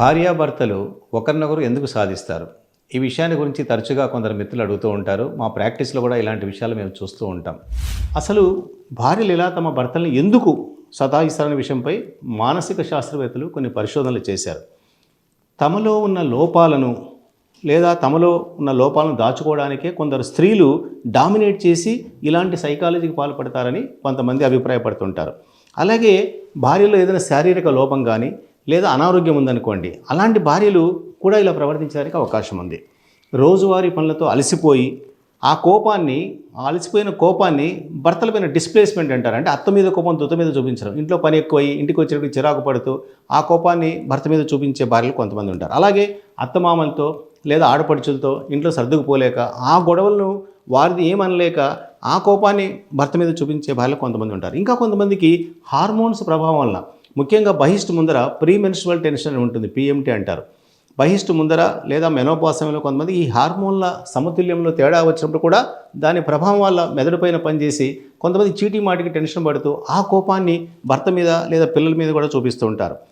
భార్యాభర్తలు ఒకరినొకరు ఎందుకు సాధిస్తారు? ఈ విషయాన్ని గురించి తరచుగా కొందరు మిత్రులు అడుగుతూ ఉంటారు. మా ప్రాక్టీస్లో కూడా ఇలాంటి విషయాలు మేము చూస్తూ ఉంటాం. అసలు భార్యలు ఇలా తమ భర్తలను ఎందుకు సతాయిస్తారనే విషయంపై మానసిక శాస్త్రవేత్తలు కొన్ని పరిశోధనలు చేశారు. తమలో ఉన్న లోపాలను లేదా తమలో ఉన్న లోపాలను దాచుకోవడానికే కొందరు స్త్రీలు డామినేట్ చేసి ఇలాంటి సైకాలజీకి పాల్పడతారని కొంతమంది అభిప్రాయపడుతుంటారు. అలాగే భార్యలో ఏదైనా శారీరక లోపం కానీ లేదా అనారోగ్యం ఉందనుకోండి అలాంటి భార్యలు కూడా ఇలా ప్రవర్తించడానికి అవకాశం ఉంది. రోజువారీ పనులతో అలసిపోయి ఆ కోపాన్ని అలసిపోయిన కోపాన్ని భర్తలపైన డిస్ప్లేస్మెంట్ అంటారు. అంటే అత్త మీద కోపం దుత్త మీద చూపించడం ఇంట్లో పని ఎక్కువయి ఇంటికి వచ్చేటప్పుడు చిరాకు పడుతూ ఆ కోపాన్ని భర్త మీద చూపించే భార్యలు కొంతమంది ఉంటారు. అలాగే అత్తమామలతో లేదా ఆడపడుచులతో ఇంట్లో సర్దుకుపోలేక ఆ గొడవలను వారిది ఏమనలేక ఆ కోపాన్ని భర్త మీద చూపించే భార్యలు కొంతమంది ఉంటారు. ఇంకా కొంతమందికి హార్మోన్స్ ప్రభావం వల్ల ముఖ్యంగా బహిష్టు ముందర ప్రీమెన్స్ట్రువల్ టెన్షన్ అని ఉంటుంది పిఎంటీ అంటారు. బహిష్టు ముందర లేదా మెనోపాస్ సమయంలో కొంతమంది ఈ హార్మోన్ల సమతుల్యంలో తేడా వచ్చినప్పుడు కూడా దాని ప్రభావం వల్ల మెదడుపైన పనిచేసి కొంతమంది చీటీ మాటికి టెన్షన్ పడుతూ ఆ కోపాన్ని భర్త మీద లేదా పిల్లల మీద కూడా చూపిస్తూ ఉంటారు.